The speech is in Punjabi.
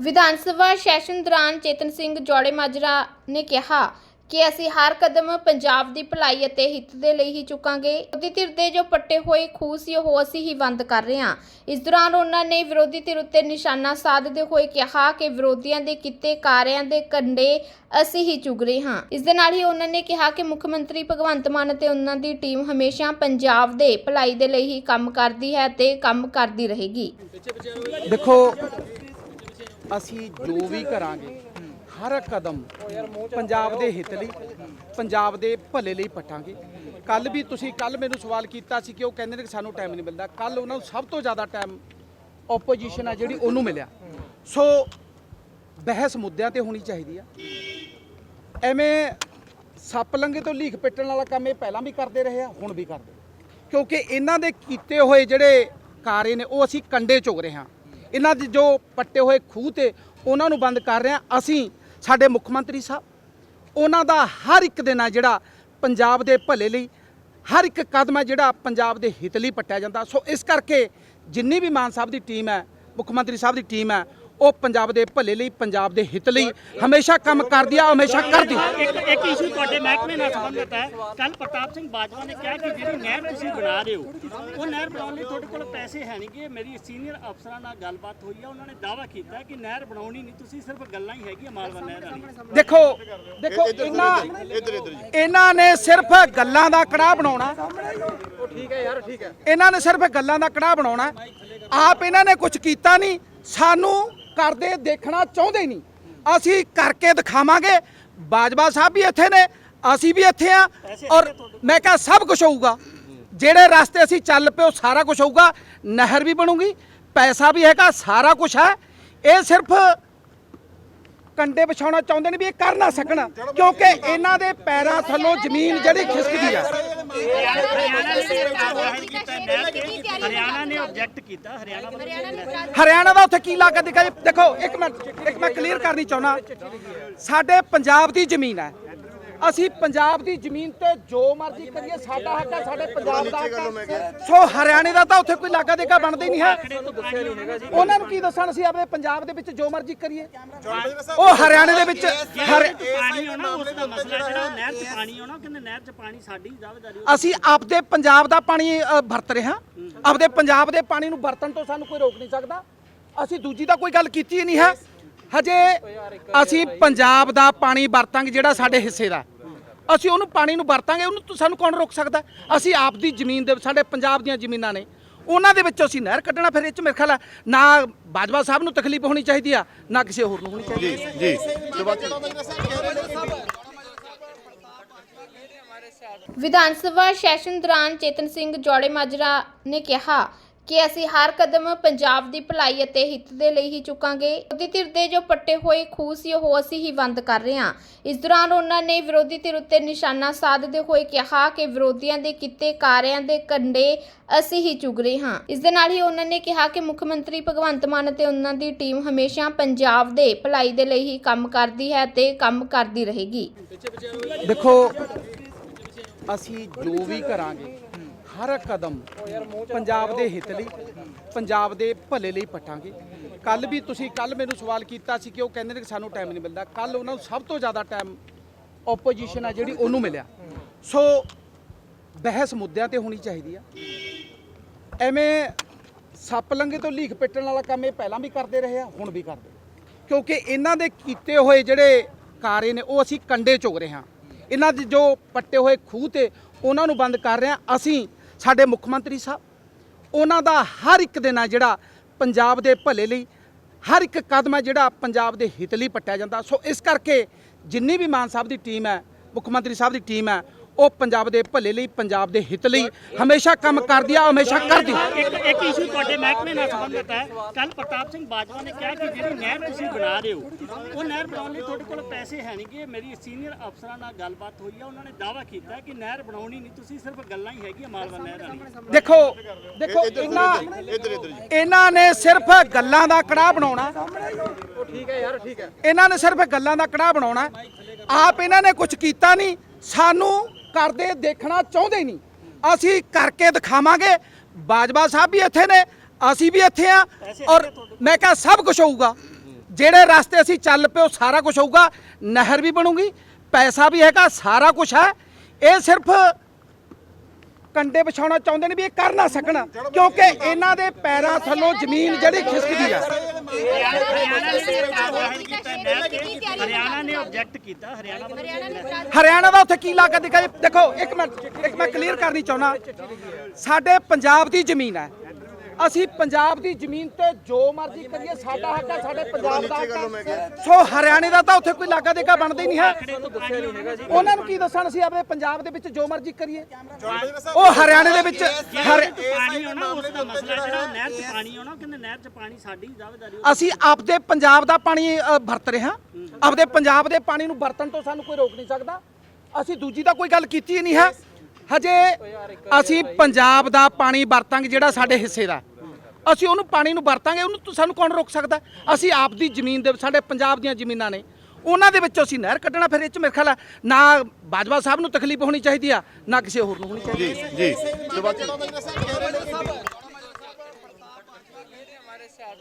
ਵਿਧਾਨ ਸਭਾ ਸੈਸ਼ਨ ਦੌਰਾਨ ਚੇਤਨ ਸਿੰਘ ਜੋੜੇ ਮਾਜਰਾ ਨੇ ਕਿਹਾ ਕਿ ਅਸੀਂ ਹਰ ਕਦਮ ਪੰਜਾਬ ਦੀ ਭਲਾਈ ਅਤੇ ਹਿੱਤ ਦੇ ਲਈ ਹੀ ਚੁੱਕਾਂਗੇ। ਵਿਰੋਧੀ ਧਿਰ ਦੇ ਜੋ ਪੱਟੇ ਹੋਏ ਖੂਹ ਸੀ, ਉਹ ਅਸੀਂ ਹੀ ਬੰਦ ਕਰ ਰਹੇ ਹਾਂ। ਇਸ ਦੌਰਾਨ ਉਹਨਾਂ ਨੇ ਵਿਰੋਧੀ ਧਿਰ ਉੱਤੇ ਨਿਸ਼ਾਨਾ ਸਾਧਦੇ ਹੋਏ ਕਿਹਾ ਕਿ ਵਿਰੋਧੀਆਂ ਦੇ ਕੀਤੇ ਕਾਰਿਆਂ ਦੇ ਕੰਡੇ ਅਸੀਂ ਹੀ ਚੁਗ ਰਹੇ ਹਾਂ। ਇਸ ਦੇ ਨਾਲ ਹੀ ਉਹਨਾਂ ਨੇ ਕਿਹਾ ਕਿ ਮੁੱਖ ਮੰਤਰੀ ਭਗਵੰਤ ਮਾਨ ਅਤੇ ਉਹਨਾਂ ਦੀ ਟੀਮ ਹਮੇਸ਼ਾ ਪੰਜਾਬ ਦੇ ਭਲਾਈ ਦੇ ਲਈ ਹੀ ਕੰਮ ਕਰਦੀ ਹੈ ਤੇ ਕੰਮ ਕਰਦੀ ਰਹੇਗੀ। ਦੇਖੋ ਅਸੀਂ ਜੋ ਵੀ ਕਰਾਂਗੇ, ਹਰ ਕਦਮ ਪੰਜਾਬ ਦੇ ਹਿੱਤ ਲਈ, ਪੰਜਾਬ ਦੇ ਭਲੇ ਲਈ ਪਟਾਂਗੇ। ਕੱਲ ਵੀ ਤੁਸੀਂ, ਕੱਲ ਮੈਨੂੰ ਸਵਾਲ ਕੀਤਾ ਸੀ ਕਿ ਉਹ ਕਹਿੰਦੇ ਨੇ ਕਿ ਸਾਨੂੰ ਟਾਈਮ ਨਹੀਂ ਮਿਲਦਾ। ਕੱਲ ਉਹਨਾਂ ਨੂੰ ਸਭ ਤੋਂ ਜ਼ਿਆਦਾ ਟਾਈਮ ਆਪੋਜੀਸ਼ਨ ਆ ਜਿਹੜੀ ਉਹਨੂੰ ਮਿਲਿਆ। ਸੋ ਬਹਿਸ ਮੁੱਦਿਆਂ ਤੇ ਹੋਣੀ ਚਾਹੀਦੀ ਆ। ਐਵੇਂ ਸੱਪ ਲੰਗੇ ਤੋਂ ਲੀਖ ਪਿੱਟਣ ਵਾਲਾ ਕੰਮ ਇਹ ਪਹਿਲਾਂ ਵੀ ਕਰਦੇ ਰਹੇ ਆ, ਹੁਣ ਵੀ ਕਰਦੇ ਕਿਉਂਕਿ ਇਹਨਾਂ ਦੇ ਕੀਤੇ ਹੋਏ ਜਿਹੜੇ ਕਾਰੇ ਨੇ, ਉਹ ਅਸੀਂ ਕੰਡੇ ਚੁਗ ਰਹੇ ਹਾਂ। ਇਹਨਾਂ ਦੇ ਜੋ ਪੱਟੇ ਹੋਏ ਖੂਹ ਤੇ ਉਹਨਾਂ ਨੂੰ ਬੰਦ ਕਰ ਰਹੇ ਹਾਂ ਅਸੀਂ, ਸਾਡੇ ਮੁੱਖ ਮੰਤਰੀ ਸਾਹਿਬ। ਉਹਨਾਂ ਦਾ ਹਰ ਇੱਕ ਦਿਨ ਆ ਜਿਹੜਾ ਪੰਜਾਬ ਦੇ ਭਲੇ ਲਈ, ਹਰ ਇੱਕ ਕਦਮ ਹੈ ਜਿਹੜਾ ਪੰਜਾਬ ਦੇ ਹਿੱਤ ਲਈ ਪੱਟਿਆ ਜਾਂਦਾ। ਸੋ ਇਸ ਕਰਕੇ ਜਿੰਨੀ ਵੀ ਮਾਨ ਸਾਹਿਬ ਦੀ ਟੀਮ ਹੈ, ਮੁੱਖ ਮੰਤਰੀ ਸਾਹਿਬ ਦੀ ਟੀਮ ਹੈ ਉਹ ਪੰਜਾਬ ਦੇ ਭਲੇ ਲਈ ਪੰਜਾਬ ਦੇ ਹਿੱਤ ਲਈ ਹਮੇਸ਼ਾ ਕੰਮ ਕਰਦੀ ਆ ਹਮੇਸ਼ਾ ਕਰਦੀ। ਇੱਕ ਇੱਕ ਇਸ਼ੂ ਤੁਹਾਡੇ ਮਹਿਕਮੇ ਨਾਲ ਸੰਬੰਧਿਤ ਹੈ। ਕੱਲ ਪ੍ਰਤਾਪ ਸਿੰਘ ਬਾਜਵਾ ਨੇ ਕਿਹਾ ਕਿ ਜਿਹੜੀ ਨਹਿਰ ਤੁਸੀਂ ਬਣਾ ਰਹੇ ਹੋ ਉਹ ਨਹਿਰ ਬਣਾਉਣ ਲਈ ਤੁਹਾਡੇ ਕੋਲ ਪੈਸੇ ਹੈ ਨਹੀਂਗੇ ਮੇਰੀ ਸੀਨੀਅਰ ਅਫਸਰਾਂ ਨਾਲ ਗੱਲਬਾਤ ਹੋਈ ਹੈ ਉਹਨਾਂ ਨੇ ਦਾਅਵਾ ਕੀਤਾ ਕਿ ਨਹਿਰ ਬਣਾਉਣੀ ਨਹੀਂ ਤੁਸੀਂ ਸਿਰਫ ਗੱਲਾਂ ਹੀ ਹੈਗੀਆਂ ਮਾਲਵਾ ਨਹਿਰ ਵਾਲੀ ਦੇਖੋ ਦੇਖੋ ਇਹਨਾਂ ਇਹਨਾਂ ਨੇ ਸਿਰਫ ਗੱਲਾਂ ਦਾ ਕੜਾਹ ਬਣਾਉਣਾ। ਠੀਕ ਹੈ ਯਾਰ ਠੀਕ ਹੈ। ਇਹਨਾਂ ਨੇ ਸਿਰਫ ਗੱਲਾਂ ਦਾ ਕੜਾਹ ਬਣਾਉਣਾ। ਆਪ ਇਹਨਾਂ ਨੇ ਕੁਝ ਕੀਤਾ ਨਹੀਂ। ਸਾਨੂੰ ਕਰਦੇ ਦੇਖਣਾ ਚਾਹੁੰਦੇ ਨਹੀਂ। ਅਸੀਂ ਕਰਕੇ ਦਿਖਾਵਾਂਗੇ। ਬਾਜਵਾ ਸਾਹਿਬ ਵੀ ਇੱਥੇ ਨੇ ਅਸੀਂ ਵੀ ਇੱਥੇ ਆ ਔਰ ਮੈਂ ਕਿਹਾ ਸਭ ਕੁਝ ਹੋਊਗਾ। ਜਿਹੜੇ ਰਸਤੇ ਅਸੀਂ ਚੱਲ ਪਏ ਉਹ ਸਾਰਾ ਕੁਝ ਹੋਊਗਾ। ਨਹਿਰ ਵੀ ਬਣੂਗੀ ਪੈਸਾ ਵੀ ਹੈਗਾ ਸਾਰਾ ਕੁਝ ਹੈ। ਇਹ ਸਿਰਫ ਕੰਡੇ ਵਿਛਾਉਣਾ ਚਾਹੁੰਦੇ ਨੇ ਵੀ ਇਹ ਕਰ ਨਾ ਸਕਣ ਕਿਉਂਕਿ ਇਹਨਾਂ ਦੇ ਪੈਰਾਂ ਥੱਲੋਂ ਜ਼ਮੀਨ ਜਿਹੜੀ ਖਿਸਕਦੀ ਆ ਹਰਿਆਣਾ ਨੇ ਕਾਰਵਾਈ ਕੀਤਾ ਨਹਿਰ ਤੇ ਹਰਿਆਣਾ ਨੇ ਆਬਜੈਕਟ ਕੀਤਾ ਹਰਿਆਣਾ ਵੱਲੋਂ ਨਹਿਰ- ਹਰਿਆਣਾ ਦਾ ਉੱਥੇ ਕੀ ਲਾਗਾ ਦਿਖਾ ਦੇਖੋ ਇੱਕ ਮਿੰਟ ਇੱਕ ਮੈਂ ਕਲੀਅਰ ਕਰਨੀ ਚਾਹੁੰਦਾ। ਸਾਡੇ ਪੰਜਾਬ ਦੀ ਜ਼ਮੀਨ ਹੈ। ਅਸੀਂ ਪੰਜਾਬ ਦੀ ਜ਼ਮੀਨ ਤੇ ਜੋ ਮਰਜ਼ੀ ਕਰੀਏ ਸਾਡਾ ਹੱਕ ਹੈ ਸਾਡੇ ਪੰਜਾਬ ਦਾ ਹੱਕ ਹੈ। ਸੋ ਹਰਿਆਣੇ ਦਾ ਤਾਂ ਉੱਥੇ ਕੋਈ ਲਾਗਾ ਦੇਗਾ ਬਣਦਾ ਹੀ ਨਹੀਂ ਹੈ। ਉਹਨਾਂ ਨੂੰ ਕੀ ਦੱਸਣ ਅਸੀਂ ਆਪਣੇ ਪੰਜਾਬ ਦੇ ਵਿੱਚ ਜੋ ਮਰਜ਼ੀ ਕਰੀਏ? ਉਹ ਹਰਿਆਣੇ ਦੇ ਵਿੱਚ ਹਰ ਪਾਣੀ ਹੋਣਾ ਉਸ ਦਾ ਮਸਲਾ ਜਿਹੜਾ ਨਹਿਰ 'ਚ ਪਾਣੀ ਹੋਣਾ ਕਹਿੰਦੇ ਨਹਿਰ 'ਚ ਪਾਣੀ ਸਾਡੀ ਦਾਅਵੇਦਾਰੀ ਅਸੀਂ ਆਪਦੇ ਪੰਜਾਬ ਦਾ ਪਾਣੀ ਵਰਤ ਰਹੇ ਹਾਂ। ਆਪਦੇ ਪੰਜਾਬ ਦੇ ਪਾਣੀ ਨੂੰ ਵਰਤਣ ਤੋਂ ਸਾਨੂੰ ਕੋਈ ਰੋਕ ਨਹੀਂ ਸਕਦਾ। ਅਸੀਂ ਦੂਜੀ ਤਾਂ ਕੋਈ ਗੱਲ ਕੀਤੀ ਹੀ ਨਹੀਂ ਹੈ। ਹਜੇ ਅਸੀਂ ਪੰਜਾਬ ਦਾ ਪਾਣੀ ਵਰਤਾਂਗੇ ਜਿਹੜਾ ਸਾਡੇ ਹਿੱਸੇ ਦਾ। ਅਸੀਂ ਉਹਨੂੰ ਪਾਣੀ ਨੂੰ ਵਰਤਾਂਗੇ ਉਹਨੂੰ ਸਾਨੂੰ ਕੌਣ ਰੋਕ ਸਕਦਾ? ਅਸੀਂ ਆਪ ਦੀ ਜ਼ਮੀਨ ਦੇ ਸਾਡੇ ਪੰਜਾਬ ਦੀਆਂ ਜ਼ਮੀਨਾਂ ਨੇ। ਉਹਨਾਂ ਦੇ ਵਿੱਚ ਅਸੀਂ ਨਹਿਰ ਕੱਢਣਾ ਫਿਰ ਇਹ ਚ ਮੇਰੇ ਖਿਆਲ ਹੈ ਨਾ ਬਾਜਵਾ ਸਾਹਿਬ ਨੂੰ ਤਕਲੀਫ ਹੋਣੀ ਚਾਹੀਦੀ ਆ ਨਾ ਕਿਸੇ ਹੋਰ ਨੂੰ ਹੋਣੀ ਚਾਹੀਦੀ ਜੀ ਜੀ। ਵਿਧਾਨ ਸਭਾ ਸੈਸ਼ਨ ਦੌਰਾਨ ਚੇਤਨ ਸਿੰਘ ਜੋੜੇ ਮਾਜਰਾ ਨੇ ਕਿਹਾ ਕਿ ਅਸੀਂ ਹਰ ਕਦਮ ਪੰਜਾਬ ਦੀ ਭਲਾਈ ਅਤੇ ਹਿੱਤ ਦੇ ਲਈ ਹੀ ਚੁੱਕਾਂਗੇ। ਵਿਰੋਧੀ ਧਿਰ ਦੇ ਜੋ ਪੱਟੇ ਹੋਏ ਖੂਹ ਸੀ, ਉਹ ਅਸੀਂ ਹੀ ਬੰਦ ਕਰ ਰਹੇ ਹਾਂ। ਇਸ ਦੌਰਾਨ ਉਹਨਾਂ ਨੇ ਵਿਰੋਧੀ ਧਿਰ ਉੱਤੇ ਨਿਸ਼ਾਨਾ ਸਾਧਦੇ ਹੋਏ ਕਿਹਾ ਕਿ ਵਿਰੋਧੀਆਂ ਦੇ ਕੀਤੇ ਕਾਰਿਆਂ ਦੇ ਕੰਡੇ ਅਸੀਂ ਹੀ ਚੁਗ ਰਹੇ ਹਾਂ। ਇਸ ਦੇ ਨਾਲ ਹੀ ਉਹਨਾਂ ਨੇ ਕਿਹਾ ਕਿ ਮੁੱਖ ਮੰਤਰੀ ਭਗਵੰਤ ਮਾਨ ਅਤੇ ਉਹਨਾਂ ਦੀ ਟੀਮ ਹਮੇਸ਼ਾ ਪੰਜਾਬ ਦੇ ਭਲਾਈ ਦੇ ਲਈ ਹੀ ਕੰਮ ਕਰਦੀ ਹੈ ਤੇ ਕੰਮ ਕਰਦੀ ਰਹੇਗੀ। ਦੇਖੋ ਅਸੀਂ ਜੋ ਵੀ ਕਰਾਂਗੇ, ਹਰ ਕਦਮ ਪੰਜਾਬ ਦੇ ਹਿੱਤ ਲਈ, ਪੰਜਾਬ ਦੇ ਭਲੇ ਲਈ ਪਟਾਂਗੇ। ਕੱਲ ਵੀ ਤੁਸੀਂ ਕੱਲ ਮੈਨੂੰ ਸਵਾਲ ਕੀਤਾ ਸੀ ਕਿ ਉਹ ਕਹਿੰਦੇ ਨੇ ਕਿ ਸਾਨੂੰ ਟਾਈਮ ਨਹੀਂ ਮਿਲਦਾ। ਕੱਲ ਉਹਨਾਂ ਨੂੰ ਸਭ ਤੋਂ ਜ਼ਿਆਦਾ ਟਾਈਮ ਆਪੋਜੀਸ਼ਨ ਆ ਜਿਹੜੀ ਉਹਨੂੰ ਮਿਲਿਆ। ਸੋ ਬਹਿਸ ਮੁੱਦਿਆਂ ਤੇ ਹੋਣੀ ਚਾਹੀਦੀ ਆ। ਐਵੇਂ ਸੱਪ ਲੰਗੇ ਤੋਂ ਲੀਖ ਪਿੱਟਣ ਵਾਲਾ ਕੰਮ ਇਹ ਪਹਿਲਾਂ ਵੀ ਕਰਦੇ ਰਹੇ ਆ, ਹੁਣ ਵੀ ਕਰਦੇ ਕਿਉਂਕਿ ਇਹਨਾਂ ਦੇ ਕੀਤੇ ਹੋਏ ਜਿਹੜੇ ਕਾਰੇ ਨੇ, ਉਹ ਅਸੀਂ ਕੰਡੇ ਚੁਗ ਰਹੇ ਹਾਂ। ਇਹਨਾਂ ਦੇ ਜੋ ਪੱਟੇ ਹੋਏ ਖੂਹ ਤੇ ਉਹਨਾਂ ਨੂੰ ਬੰਦ ਕਰ ਰਹੇ ਹਾਂ। ਅਸੀਂ ਸਾਡੇ ਮੁੱਖ ਮੰਤਰੀ ਸਾਹਿਬ, ਉਹਨਾਂ ਦਾ ਹਰ ਇੱਕ ਦਿਨ ਆ ਜਿਹੜਾ ਪੰਜਾਬ ਦੇ ਭਲੇ ਲਈ ਹਰ ਇੱਕ ਕਦਮ ਹੈ ਜਿਹੜਾ ਪੰਜਾਬ ਦੇ ਹਿੱਤ ਲਈ ਪੱਟਿਆ ਜਾਂਦਾ। ਸੋ ਇਸ ਕਰਕੇ ਜਿੰਨੀ ਵੀ ਮਾਨ ਸਾਹਿਬ ਦੀ ਟੀਮ ਹੈ, ਮੁੱਖ ਮੰਤਰੀ ਸਾਹਿਬ ਦੀ ਟੀਮ ਹੈ ਉਹ ਪੰਜਾਬ ਦੇ ਭਲੇ ਲਈ ਪੰਜਾਬ ਦੇ ਹਿੱਤ ਲਈ ਹਮੇਸ਼ਾ ਕੰਮ ਕਰਦੀ ਆ ਹਮੇਸ਼ਾ ਕਰਦੀ। ਇੱਕ ਇੱਕ ਇਸ਼ੂ ਤੁਹਾਡੇ ਮਹਿਕਮੇ ਨਾਲ ਸੰਬੰਧਿਤ ਹੈ। ਕੱਲ ਪ੍ਰਤਾਪ ਸਿੰਘ ਬਾਜਵਾ ਨੇ ਕਿਹਾ ਕਿ ਜਿਹੜੀ ਨਹਿਰ ਤੁਸੀਂ ਬਣਾ ਰਹੇ ਹੋ ਉਹ ਨਹਿਰ ਬਣਾਉਣ ਲਈ ਤੁਹਾਡੇ ਕੋਲ ਪੈਸੇ ਹੈ ਨਹੀਂਗੇ ਮੇਰੀ ਸੀਨੀਅਰ ਅਫਸਰਾਂ ਨਾਲ ਗੱਲਬਾਤ ਹੋਈ ਹੈ ਉਹਨਾਂ ਨੇ ਦਾਅਵਾ ਕੀਤਾ ਕਿ ਨਹਿਰ ਬਣਾਉਣੀ ਨਹੀਂ ਤੁਸੀਂ ਸਿਰਫ ਗੱਲਾਂ ਹੀ ਹੈਗੀਆਂ ਮਾਲਵਾ ਨਹਿਰ ਵਾਲੀ ਦੇਖੋ ਦੇਖੋ ਇਹਨਾਂ ਇਹਨਾਂ ਨੇ ਸਿਰਫ ਗੱਲਾਂ ਦਾ ਕੜਾਹ ਬਣਾਉਣਾ। ਠੀਕ ਹੈ ਯਾਰ ਠੀਕ ਹੈ। ਇਹਨਾਂ ਨੇ ਸਿਰਫ ਗੱਲਾਂ ਦਾ ਕੜਾਹ ਬਣਾਉਣਾ। ਆਪ ਇਹਨਾਂ ਨੇ ਕੁਝ ਕੀਤਾ ਨਹੀਂ। ਸਾਨੂੰ ਕਰਦੇ ਦੇਖਣਾ ਚਾਹੁੰਦੇ ਨਹੀਂ। ਅਸੀਂ ਕਰਕੇ ਦਿਖਾਵਾਂਗੇ। ਬਾਜਵਾ ਸਾਹਿਬ ਵੀ ਇੱਥੇ ਨੇ ਅਸੀਂ ਵੀ ਇੱਥੇ ਆ ਔਰ ਮੈਂ ਕਿਹਾ ਸਭ ਕੁਝ ਹੋਊਗਾ। ਜਿਹੜੇ ਰਸਤੇ ਅਸੀਂ ਚੱਲ ਪਏ ਉਹ ਸਾਰਾ ਕੁਝ ਹੋਊਗਾ ਨਹਿਰ ਵੀ ਬਣੂਗੀ ਪੈਸਾ ਵੀ ਹੈਗਾ ਸਾਰਾ ਕੁਝ ਹੈ। ਇਹ ਸਿਰਫ ਕੰਡੇ ਵਿਛਾਉਣਾ ਚਾਹੁੰਦੇ ਨੇ ਵੀ ਇਹ ਕਰ ਨਾ ਸਕਣ ਕਿਉਂਕਿ ਇਹਨਾਂ ਦੇ ਪੈਰਾਂ ਥੱਲੋਂ ਜ਼ਮੀਨ ਜਿਹੜੀ ਖਿਸਕਦੀ ਆ। ਹਰਿਆਣਾ ਨੇ ਆਬਜੈਕਟ ਕੀਤਾ ਹਰਿਆਣਾ ਦਾ ਉੱਥੇ ਕੀ ਲਾਗਾ ਦਿਖਾ? ਦੇਖੋ ਇੱਕ ਮਿੰਟ ਇੱਕ ਮੈਂ ਕਲੀਅਰ ਕਰਨੀ ਚਾਹੁੰਦਾ। ਸਾਡੇ ਪੰਜਾਬ ਦੀ ਜ਼ਮੀਨ ਹੈ। ਅਸੀਂ ਪੰਜਾਬ ਦੀ ਜ਼ਮੀਨ ਤੇ ਜੋ ਮਰਜ਼ੀ ਕਰੀਏ ਸਾਡਾ ਹੱਕ ਹੈ ਸਾਡੇ ਪੰਜਾਬ ਦਾ ਹੱਕ ਹੈ। ਸੋ ਹਰਿਆਣੇ ਦਾ ਤਾਂ ਉੱਥੇ ਕੋਈ ਲਾਗਾ ਦੇਗਾ ਬਣਦਾ ਹੀ ਨਹੀਂ ਹੈ। ਉਹਨਾਂ ਨੂੰ ਕੀ ਦੱਸਣ ਅਸੀਂ ਆਪਣੇ ਪੰਜਾਬ ਦੇ ਵਿੱਚ ਜੋ ਮਰਜ਼ੀ ਕਰੀਏ। ਉਹ ਹਰਿਆਣੇ ਦੇ ਵਿੱਚ ਹਰ- ਪਾਣੀ ਆਉਣਾ ਉਸ ਦਾ ਮਸਲਾ ਜਿਹੜਾ ਨਹਿਰ 'ਚ ਪਾਣੀ ਆਉਣਾ ਕਹਿੰਦੇ ਨਹਿਰ 'ਚ ਪਾਣੀ ਸਾਡੀ ਦਾਅਵੇਦਾਰੀ ਅਸੀਂ ਆਪਦੇ ਪੰਜਾਬ ਦਾ ਪਾਣੀ ਵਰਤ ਰਹੇ ਹਾਂ। ਆਪਦੇ ਪੰਜਾਬ ਦੇ ਪਾਣੀ ਨੂੰ ਵਰਤਣ ਤੋਂ ਸਾਨੂੰ ਕੋਈ ਰੋਕ ਨਹੀਂ ਸਕਦਾ। ਅਸੀਂ ਦੂਜੀ ਤਾਂ ਕੋਈ ਗੱਲ ਕੀਤੀ ਹੀ ਨਹੀਂ ਹੈ। ਹਜੇ ਅਸੀਂ ਪੰਜਾਬ ਦਾ ਪਾਣੀ ਵਰਤਾਂਗੇ ਜਿਹੜਾ ਸਾਡੇ ਹਿੱਸੇ ਦਾ। ਅਸੀਂ ਉਹਨੂੰ ਪਾਣੀ ਨੂੰ ਵਰਤਾਂਗੇ ਉਹਨੂੰ ਸਾਨੂੰ ਕੌਣ ਰੋਕ ਸਕਦਾ? ਅਸੀਂ ਆਪ ਦੀ ਜ਼ਮੀਨ ਦੇ ਸਾਡੇ ਪੰਜਾਬ ਦੀਆਂ ਜ਼ਮੀਨਾਂ ਨੇ। ਉਹਨਾਂ ਦੇ ਵਿੱਚੋਂ ਅਸੀਂ ਨਹਿਰ ਕੱਢਣਾ ਫਿਰ ਇਹ ਚ ਮੇਰੇ ਖਿਆਲ ਹੈ ਨਾ ਬਾਜਵਾ ਸਾਹਿਬ ਨੂੰ ਤਕਲੀਫ ਹੋਣੀ ਚਾਹੀਦੀ ਆ ਨਾ ਕਿਸੇ ਹੋਰ ਨੂੰ ਹੋਣੀ ਚਾਹੀਦੀ। ਜੀ। ਜੀ।